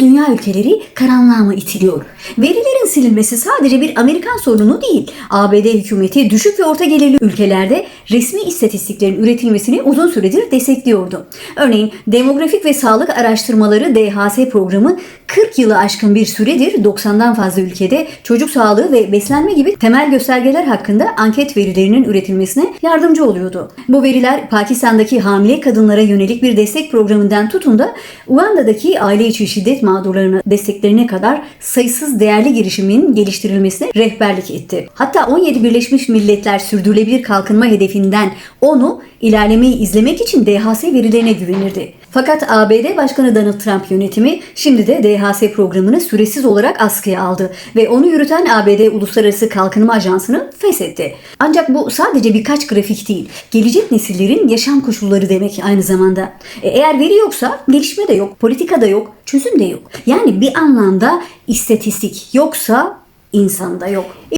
dünya ülkeleri karanlığa mı itiliyor? Verilerin silinmesi sadece bir Amerikan sorunu değil. ABD hükümeti düşük ve orta gelirli ülkelerde resmi istatistiklerin üretilmesini uzun süredir destekliyordu. Örneğin demografik ve sağlık araştırmaları DHS programı 40 yılı aşkın bir süredir 90'dan fazla ülkede çocuk sağlığı ve beslenme gibi temel göstergeler hakkında anket verilerinin üretilmesine yardımcı oluyordu. Bu veriler Pakistan'daki hamile kadınlara yönelik bir destek programından tutun da Uganda'daki aile içi şiddet mağdurlarına desteklerine kadar sayısız değerli girişimin geliştirilmesine rehberlik etti. Hatta 17 Birleşmiş Milletler Sürdürülebilir Kalkınma Hedefinden onu ilerlemeyi izlemek için DHS verilerine güvenirdi. Fakat ABD Başkanı Donald Trump yönetimi şimdi de DHS programını süresiz olarak askıya aldı ve onu yürüten ABD Uluslararası Kalkınma Ajansı'nı feshetti. Ancak bu sadece birkaç grafik değil, gelecek nesillerin yaşam koşulları demek aynı zamanda. E, eğer veri yoksa gelişme de yok, politika da yok, çözüm de yok. Yani bir anlamda istatistik yoksa insan da yok.